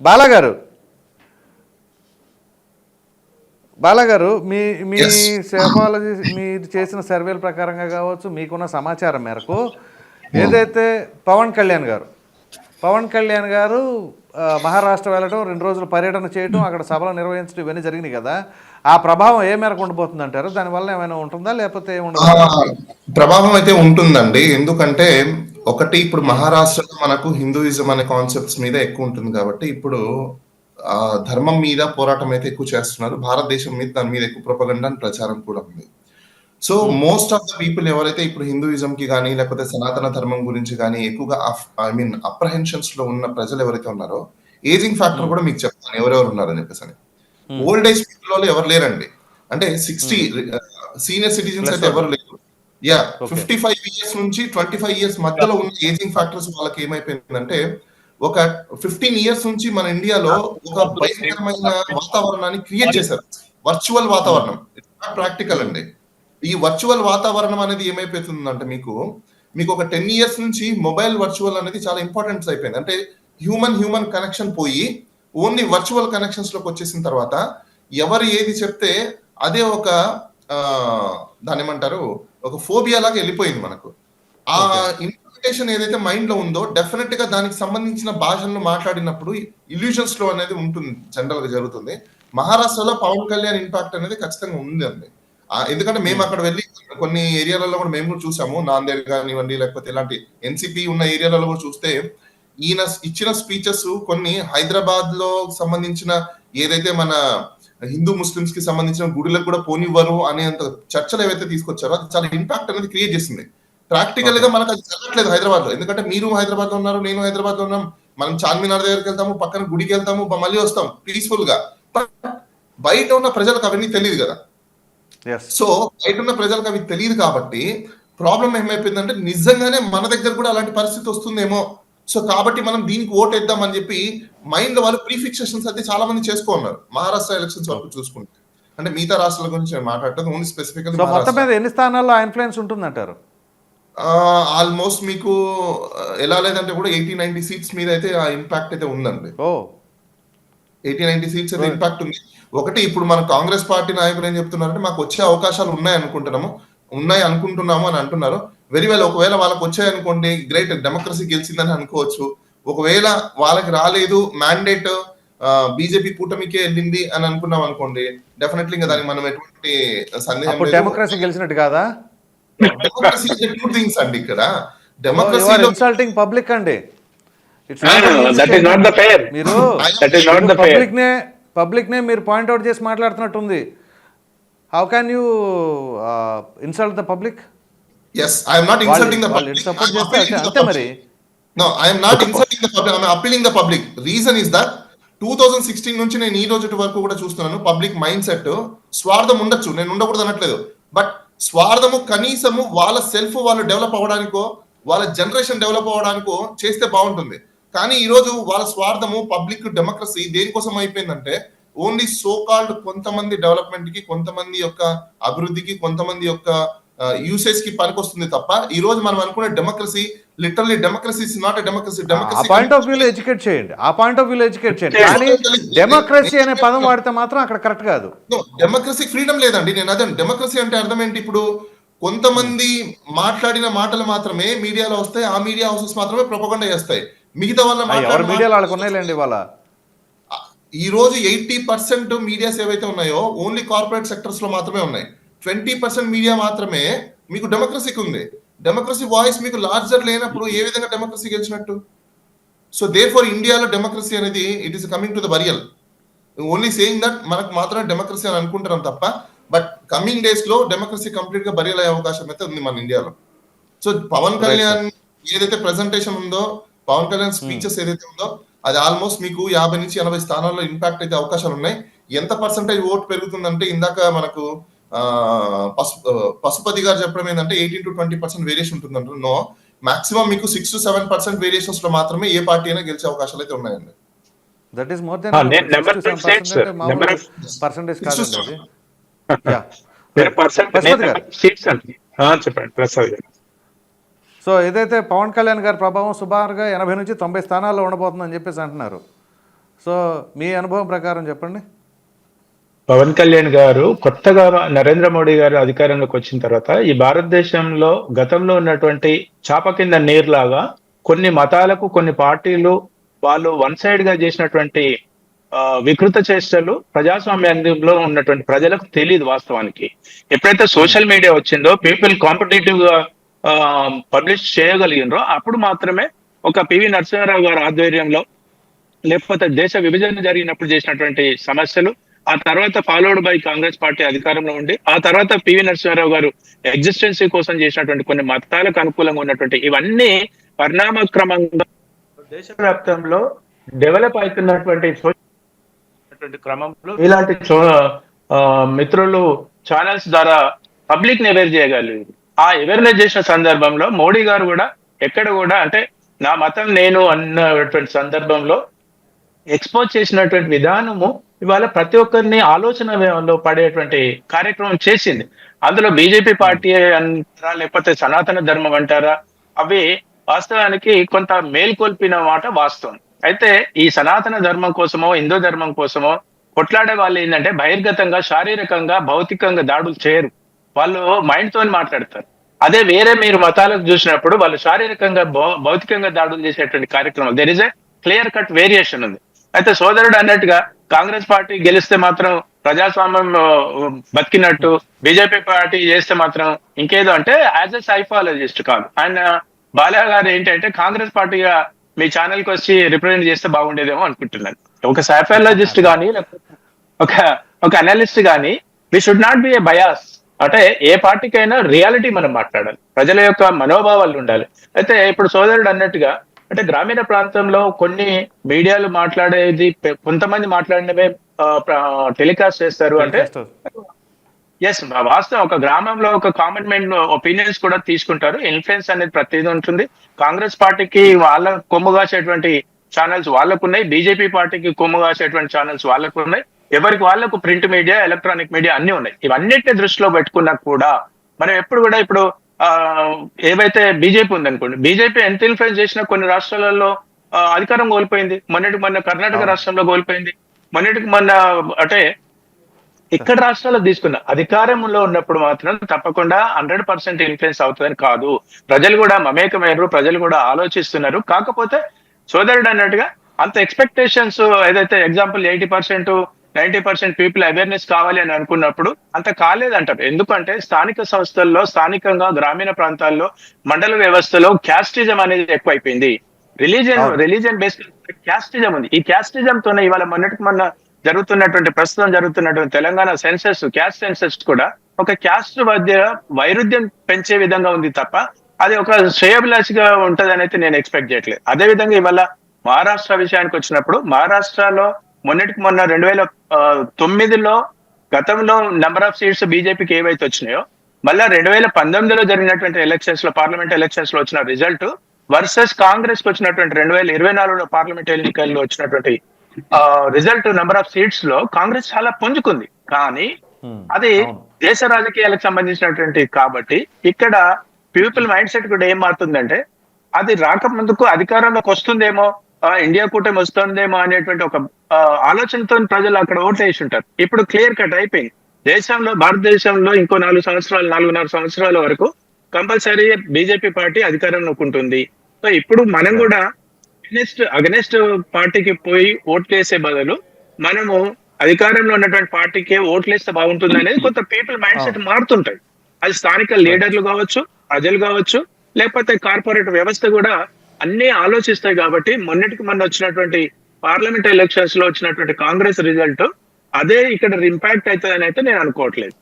బాలాగారు బాలాగారు మీ మీ. సేఫాలజీ మీరు చేసిన సర్వేల ప్రకారంగా కావచ్చు మీకున్న సమాచారం మేరకు ఏదైతే పవన్ కళ్యాణ్ గారు పవన్ కళ్యాణ్ గారు మహారాష్ట్ర వెళ్ళడం రెండు రోజులు పర్యటన చేయడం అక్కడ సభలు నిర్వహించడం ఇవన్నీ జరిగినాయి కదా. ఆ ప్రభావం ఏ మేరకు ఉండబోతుంది అంటారు దానివల్ల ఏమైనా ఉంటుందా? లేకపోతే ప్రభావం అయితే ఉంటుందండి. ఎందుకంటే ఒకటి ఇప్పుడు మహారాష్ట్రలో మనకు హిందూయిజం అనే కాన్సెప్ట్స్ మీద ఎక్కువ ఉంటుంది కాబట్టి ఇప్పుడు ఆ ధర్మం మీద పోరాటం అయితే ఎక్కువ చేస్తున్నారు. భారతదేశం మీద దాని మీద ఎక్కువ ప్రపగండ ప్రచారం కూడా ఉంది. So most of the people ఎవరైతే ఇప్పుడు హిందూయిజం కి కానీ లేకపోతే సనాతన ధర్మం గురించి కానీ ఎక్కువగా ఐ మీన్ అప్రహెన్షన్స్లో ఉన్న ప్రజలు ఎవరైతే ఉన్నారో ఏజింగ్ ఫ్యాక్టర్ కూడా మీకు చెప్తాను. ఎవరెవరు ఉన్నారని చెప్పేసి అని. ఓల్డ్ ఏజ్ పీపుల్ వాళ్ళు ఎవరు లేరండి. అంటే సిక్స్టీ సీనియర్ సిటిజన్స్ అయితే ఎవరు లేరు. యా ఫిఫ్టీ ఫైవ్ ఇయర్స్ నుంచి ట్వంటీ ఫైవ్ ఇయర్స్ మధ్యలో ఉన్న ఏజింగ్ ఫ్యాక్టర్స్ వాళ్ళకి ఏమైపోయిందంటే ఒక ఫిఫ్టీన్ ఇయర్స్ నుంచి మన ఇండియాలో ఒక భయంకరమైన వాతావరణాన్ని క్రియేట్ చేశారు. వర్చువల్ వాతావరణం. ప్రాక్టికల్ అండి. ఈ వర్చువల్ వాతావరణం అనేది ఏమైపోతుందంటే మీకు మీకు ఒక టెన్ ఇయర్స్ నుంచి మొబైల్ వర్చువల్ అనేది చాలా ఇంపార్టెంట్ అయిపోయింది. అంటే హ్యూమన్ హ్యూమన్ కనెక్షన్ పోయి ఓన్లీ వర్చువల్ కనెక్షన్స్లోకి వచ్చేసిన తర్వాత ఎవరు ఏది చెప్తే అదే ఒక దాని ఏమంటారు ఒక ఫోబియా లాగా వెళ్ళిపోయింది మనకు. ఆ ఇంటర్ప్రిటేషన్ ఏదైతే మైండ్లో ఉందో డెఫినెట్గా దానికి సంబంధించిన భాషలను మాట్లాడినప్పుడు ఇల్యూషన్స్లో అనేది ఉంటుంది జనరల్గా జరుగుతుంది. మహారాష్ట్రలో పవన్ కళ్యాణ్ ఇంపాక్ట్ అనేది ఖచ్చితంగా ఉంది అండి. ఎందుకంటే మేము అక్కడ వెళ్ళి కొన్ని ఏరియాలలో కూడా మేము కూడా చూసాము నాందేడ్ కానివ్వండి లేకపోతే ఇలాంటి ఎన్సిపి ఉన్న ఏరియాలలో కూడా చూస్తే ఈయన ఇచ్చిన స్పీచెస్ కొన్ని హైదరాబాద్లో సంబంధించిన ఏదైతే మన హిందూ ముస్లిమ్స్కి సంబంధించిన గుడులకు కూడా పోనివ్వరు అనేంత చర్చలు ఏవైతే తీసుకొచ్చారో అది చాలా ఇంపాక్ట్ అనేది క్రియేట్ చేసింది. ప్రాక్టికల్గా మనకు అది జరగట్లేదు హైదరాబాద్లో ఎందుకంటే మీరు హైదరాబాద్లో ఉన్నారు నేను హైదరాబాద్లో ఉన్నాం మనం చార్మినార్ దగ్గరికి వెళ్తాము పక్కన గుడికి వెళ్తాము మళ్ళీ వస్తాం పీస్ఫుల్గా. బట్ బయట ఉన్న ప్రజలకు అవన్నీ తెలియదు కదా. సో బయట ఉన్న ప్రజలకు అవి తెలియదు కాబట్టి ప్రాబ్లం ఏమైపోయిందంటే నిజంగానే మన దగ్గర కూడా అలాంటి పరిస్థితి వస్తుందేమో. సో కాబట్టి మనం దీనికి ఓట్ వేద్దాం అని చెప్పి మైండ్ వాళ్ళు ప్రీఫిక్సేషన్స్ అయితే చాలా మంది చేసుకున్నారు మహారాష్ట్ర ఎలక్షన్స్ వరకు చూసుకుంటే. అంటే మిగతా రాష్ట్రాల గురించి నేను మాట్లాడటం ఓన్లీ స్పెసిఫిక్ మొత్తం మీద ఎన్ని స్థానాల్లో ఇన్ఫ్లుయెన్స్ ఉంటుందంటారు? ఆల్మోస్ట్ మీకు ఎలా లేదంటే కూడా ఎయిటీ నైన్టీ సీట్స్ మీద అయితే ఆ ఇంపాక్ట్ అయితే ఉందండి. ఓ. ఎయిటీ నైన్టీ సీట్స్ అయితే ఇంపాక్ట్ ఉంది. ఒకటి ఇప్పుడు మన కాంగ్రెస్ పార్టీ నాయకులు ఏం చెప్తున్నారంటే మాకు వచ్చే అవకాశాలు ఉన్నాయి అనుకుంటున్నాము. ఉన్నాయి అనుకుంటున్నాము అని అంటున్నారు. వెరీ వెల్ ఒకవేళ వాళ్ళకి వచ్చాయి అనుకోండి గ్రేట్ డెమోక్రసీ గెలిచిందని అనుకోవచ్చు. ఒకవేళ వాళ్ళకి రాలేదు మ్యాండేట్ బీజేపీ కూటమికే వెళ్ళింది అని అనుకున్నాం అనుకోండి డెఫినెట్లీ ఇంకా దానికి మనం ఎటువంటి సందేహం డెమోక్రసీ గెలిచినట్టు కాదా? డెమోక్రసీ టూ థింగ్స్ అండి ఇక్కడ. డెమోక్రసీలో ఇన్సల్టింగ్ పబ్లిక్ అండి. It's that is not the fair మీరు that is not the fair public నే పబ్లిక్ నే మీరు పాయింట్అవుట్ చేసి మాట్లాడుతున్నట్టుంది. How can you insult the public yes I'm not insulting the వాళ్ళు సపోర్ట్ చేస్తే అంతే- అంతే మరి. No I'm not insulting the public I'm appealing the public reason is that two thousand sixteen నుంచి నేను ఈ రోజు వరకు కూడా చూస్తున్నాను పబ్లిక్ మైండ్ సెట్ స్వార్థం ఉండొచ్చు. నేను ఉండకూడదు అనట్లేదు. బట్ స్వార్థము కనీసము వాళ్ళ సెల్ఫ్ వాళ్ళు డెవలప్ అవ్వడానికో వాళ్ళ జనరేషన్ డెవలప్ అవ్వడానికో చేస్తే బాగుంటుంది. కానీ ఈ రోజు వాళ్ళ స్వార్థము పబ్లిక్ డెమోక్రసీ దేనికోసం అయిపోయిందంటే ఓన్లీ సో కాల్డ్ కొంతమంది డెవలప్మెంట్కి కొంతమంది యొక్క అభివృద్ధికి కొంతమంది యొక్క యూసేజ్కి పనికొస్తుంది తప్ప ఈ రోజు మనం అనుకునే democracy literally democracy is not democracy ఆ పాయింట్ ఆఫ్ వ్యూలో ఎడ్యుకేట్ చేయండి. ఆ పాయింట్ ఆఫ్ వ్యూలో ఎడ్యుకేట్ చేయండి. కానీ డెమోక్రసీ అనే పదం వాడితే మాత్రం అక్కడ కరెక్ట్ కాదు. డెమోక్రసీ ఫ్రీడమ్ లేదండి. నేను అదే డెమోక్రసీ అంటే అర్థం ఏంటి? ఇప్పుడు కొంతమంది మాట్లాడిన మాటలు మాత్రమే మీడియాలో వస్తాయి ఆ మీడియా హౌసెస్ మాత్రమే ప్రొపగండా చేస్తాయి. మిగతా వాళ్ళ మీడియాలో వాళ్ళకి ఉన్నాయిలేండి ఇవాళ? ఈ రోజు ఎయిటీ పర్సెంట్ మీడియాస్ ఏవైతే ఉన్నాయో ఓన్లీ కార్పొరేట్ సెక్టర్స్లో మాత్రమే ఉన్నాయి. ట్వంటీ పర్సెంట్ మీడియా మాత్రమే మీకు డెమోక్రసీకి ఉంది. డెమోక్రసీ వాయిస్ మీకు లార్జర్ లేనప్పుడు ఏ విధంగా డెమోక్రసీ గెలిచినట్టు? సో దే ఫర్ ఇండియాలో డెమోక్రసీ అనేది it is coming to the burial only saying that మనకు మాత్రమే డెమోక్రసీ అని అనుకుంటున్నాం తప్ప బట్ కమింగ్ డేస్లో డెమోక్రసీ కంప్లీట్గా బరియల్ అయ్యే అవకాశం అయితే ఉంది మన ఇండియాలో. సో పవన్ కళ్యాణ్ ఏదైతే ప్రెజెంటేషన్ ఉందో పవన్ కళ్యాణ్ స్పీచెస్ ఏదైతే ఉందో అది ఆల్మోస్ట్ మీకు యాభై నుంచి ఎనభై స్థానాల్లో ఇంపాక్ట్ అయితే అవకాశాలు ఉన్నాయి. ఎంత పర్సెంటేజ్ ఓట్ పెరుగుతుందంటే ఇందాక మనకు పశుపతి గారు చెప్పడం ఏంటంటే eighteen to twenty percent variation ఉంటుందంటారు. నో మాక్సిమం మీకు సిక్స్ టు సెవెన్ పర్సెంట్ వేరియేషన్స్లో మాత్రమే ఏ పార్టీ అయినా గెలిచే అవకాశాలు అయితే ఉన్నాయండి. దట్ ఈస్ మోర్ పర్సంటేజ్ చెప్పండి ప్రసాద్ గారు. సో ఏదైతే పవన్ కళ్యాణ్ గారి ప్రభావం సుమారుగా ఎనభై నుంచి తొంభై స్థానాల్లో ఉండబోతుందని చెప్పేసి అంటున్నారు. సో మీ అనుభవం ప్రకారం చెప్పండి. పవన్ కళ్యాణ్ గారు కొత్తగా నరేంద్ర మోడీ గారు అధికారంలోకి వచ్చిన తర్వాత ఈ భారతదేశంలో గతంలో ఉన్నటువంటి చాప కింద నీరులాగా కొన్ని మతాలకు కొన్ని పార్టీలు వాళ్ళు వన్ సైడ్గా చేసినటువంటి వికృత చేష్టలు ప్రజాస్వామ్యంలో ఉన్నటువంటి ప్రజలకు తెలియదు వాస్తవానికి. ఎప్పుడైతే సోషల్ మీడియా వచ్చిందో పీపుల్ కాంపిటేటివ్గా పబ్లిష్ చేయగలిగినరో అప్పుడు మాత్రమే ఒక పివి నరసింహారావు గారి ఆధ్వర్యంలో లేకపోతే దేశ విభజన జరిగినప్పుడు చేసినటువంటి సమస్యలు ఆ తర్వాత ఫాలోడ్ బై కాంగ్రెస్ పార్టీ అధికారంలో ఉండి ఆ తర్వాత పివి నరసింహారావు గారు ఎగ్జిస్టెన్సీ కోసం చేసినటువంటి కొన్ని మతాలకు అనుకూలంగా ఉన్నటువంటి ఇవన్నీ పరిణామ క్రమంగా దేశవ్యాప్తంలో డెవలప్ అవుతున్నటువంటి క్రమంలో ఇలాంటి చో- మిత్రులు ఛానల్స్ ద్వారా పబ్లిక్ని అవేర్ చేయగలిగారు. ఆ అవేర్నెస్ చేసిన సందర్భంలో మోడీ గారు కూడా ఎక్కడ కూడా అంటే నా మతం నేను అన్నటువంటి సందర్భంలో ఎక్స్పోజ్ చేసినటువంటి విధానము ఇవాళ ప్రతి ఒక్కరిని ఆలోచనలో పడేటువంటి కార్యక్రమం చేసింది. అందులో బీజేపీ పార్టీ అంటారా లేకపోతే సనాతన ధర్మం అంటారా అవి వాస్తవానికి కొంత మేల్కొల్పిన మాట వాస్తవం. అయితే ఈ సనాతన ధర్మం కోసమో హిందూ ధర్మం కోసమో కొట్లాడే వాళ్ళు ఏంటంటే బహిర్గతంగా శారీరకంగా భౌతికంగా దాడులు చేయరు. వాళ్ళు మైండ్ తోని మాట్లాడతారు. అదే వేరే మీరు మతాలకు చూసినప్పుడు వాళ్ళు శారీరకంగా భౌతికంగా దాడులు చేసేటువంటి కార్యక్రమం. There is a clear cut variation ఉంది. అయితే సోదరుడు అన్నట్టుగా కాంగ్రెస్ పార్టీ గెలిస్తే మాత్రం ప్రజాస్వామ్యం బతికినట్టు బీజేపీ పార్టీ చేస్తే మాత్రం ఇంకేదో అంటే యాజ్ ఎ సైఫాలజిస్ట్ కాదు. ఆయన బాలా గారు ఏంటంటే కాంగ్రెస్ పార్టీగా మీ ఛానల్కి వచ్చి రిప్రజెంట్ చేస్తే బాగుండేదేమో అనుకుంటున్నాను. ఒక సైఫాలజిస్ట్ కానీ లేకపోతే ఒక ఒక అనలిస్ట్ కానీ we should not be a bias అంటే ఏ పార్టీకైనా రియాలిటీ మనం మాట్లాడాలి. ప్రజల యొక్క మనోభావాలు ఉండాలి. అయితే ఇప్పుడు సోదరుడు అన్నట్టుగా అంటే గ్రామీణ ప్రాంతంలో కొన్ని మీడియాలు మాట్లాడేది కొంతమంది మాట్లాడినవే టెలికాస్ట్ చేస్తారు అంటే ఎస్ వాస్తవం. ఒక గ్రామంలో ఒక కామన్ మ్యాన్ ఒపీనియన్స్ కూడా తీసుకుంటారు. ఇన్ఫ్లుయెన్స్ అనేది ప్రతిదీ ఉంటుంది. కాంగ్రెస్ పార్టీకి వాళ్ళ కొమ్ము కాసేటువంటి ఛానల్స్ వాళ్ళకు ఉన్నాయి బీజేపీ పార్టీకి కొమ్ము కాసేటువంటి ఛానల్స్ వాళ్ళకు ఉన్నాయి ఎవరికి వాళ్ళకు ప్రింట్ మీడియా ఎలక్ట్రానిక్ మీడియా అన్ని ఉన్నాయి. ఇవన్నిటిని దృష్టిలో పెట్టుకున్నా కూడా మనం ఎప్పుడు కూడా ఇప్పుడు ఆ, ఏవైతే బీజేపీ ఉందనుకోండి బీజేపీ ఎంత ఇన్ఫ్లుయెన్స్ చేసినా కొన్ని రాష్ట్రాలలో అధికారం కోల్పోయింది. మొన్నటికి మొన్న కర్ణాటక రాష్ట్రంలో కోల్పోయింది. మొన్నటికి మొన్న అంటే ఇక్కడ రాష్ట్రాల్లో తీసుకున్న అధికారంలో ఉన్నప్పుడు మాత్రం తప్పకుండా హండ్రెడ్ పర్సెంట్ ఇన్ఫ్లుయెన్స్ అవుతుందని కాదు. ప్రజలు కూడా మమేకమైనరు ప్రజలు కూడా ఆలోచిస్తున్నారు. కాకపోతే సోదరుడు అన్నట్టుగా అంత ఎక్స్పెక్టేషన్స్ ఏదైతే example eighty percent ninety percent people awareness కావాలి అని అనుకున్నప్పుడు అంత కాలేదంటారు ఎందుకంటే స్థానిక సంస్థల్లో స్థానికంగా గ్రామీణ ప్రాంతాల్లో మండల వ్యవస్థలో క్యాస్టిజం అనేది ఎక్కువైపోయింది. రిలీజియన్. రిలీజియన్ బేస్డ్ క్యాస్టిజం ఉంది. ఈ క్యాస్టిజం తోనే ఇవాళ మొన్నటికి మొన్న జరుగుతున్నటువంటి ప్రస్తుతం జరుగుతున్నటువంటి తెలంగాణ సెన్సెస్ క్యాస్ట్ సెన్సెస్ కూడా ఒక క్యాస్ట్ మధ్య వైరుధ్యం పెంచే విధంగా ఉంది తప్ప అది ఒక శ్రేయభిలాషిగా ఉంటదని అయితే నేను ఎక్స్పెక్ట్ చేయట్లేదు. అదే విధంగా ఇవాళ మహారాష్ట్ర విషయానికి వచ్చినప్పుడు మహారాష్ట్రలో మొన్నటికి మొన్న రెండు వేల తొమ్మిదిలో గతంలో నెంబర్ ఆఫ్ సీట్స్ బీజేపీకి ఏవైతే వచ్చినాయో మళ్ళా రెండు వేల పంతొమ్మిదిలో జరిగినటువంటి ఎలక్షన్స్లో పార్లమెంట్ ఎలక్షన్స్లో వచ్చిన రిజల్ట్ వర్సెస్ కాంగ్రెస్కి వచ్చినటువంటి రెండు వేల ఇరవై నాలుగులో పార్లమెంట్ ఎన్నికల్లో వచ్చినటువంటి రిజల్ట్ నెంబర్ ఆఫ్ సీట్స్లో కాంగ్రెస్ చాలా పుంజుకుంది కానీ అది అవును. దేశ రాజకీయాలకు సంబంధించినటువంటి కాబట్టి ఇక్కడ పీపుల్ మైండ్ సెట్ కూడా ఏం మారుతుందంటే అది రాకముందుకు అధికారంలోకి వస్తుందేమో ఇండియా కూటమి వస్తుందేమో అనేటువంటి ఒక ఆలోచనతో ప్రజలు అక్కడ ఓట్లు వేసి ఉంటారు ఇప్పుడు క్లియర్ కట్ అయిపోయింది. దేశంలో భారతదేశంలో ఇంకో నాలుగు సంవత్సరాలు నాలుగున్నర సంవత్సరాల వరకు కంపల్సరీ బీజేపీ పార్టీ అధికారంలోకి ఉంటుంది సో ఇప్పుడు మనం కూడా అగనెస్ట్ అగనెస్ట్ పార్టీకి పోయి ఓట్లు వేసే బదులు మనము అధికారంలో ఉన్నటువంటి పార్టీకి ఓట్లు వేస్తే బాగుంటుంది అనేది కొంత పీపుల్ మైండ్ సెట్ మారుతుంటాయి. అది స్థానిక లీడర్లు కావచ్చు ప్రజలు కావచ్చు లేకపోతే కార్పొరేట్ వ్యవస్థ కూడా అన్ని ఆలోచిస్తాయి కాబట్టి మొన్నటికి మొన్న వచ్చినటువంటి పార్లమెంట్ ఎలక్షన్స్లో వచ్చినటువంటి కాంగ్రెస్ రిజల్ట్ అదే ఇక్కడ ఇంపాక్ట్ అవుతుందని అయితే నేను అనుకోవట్లేదు.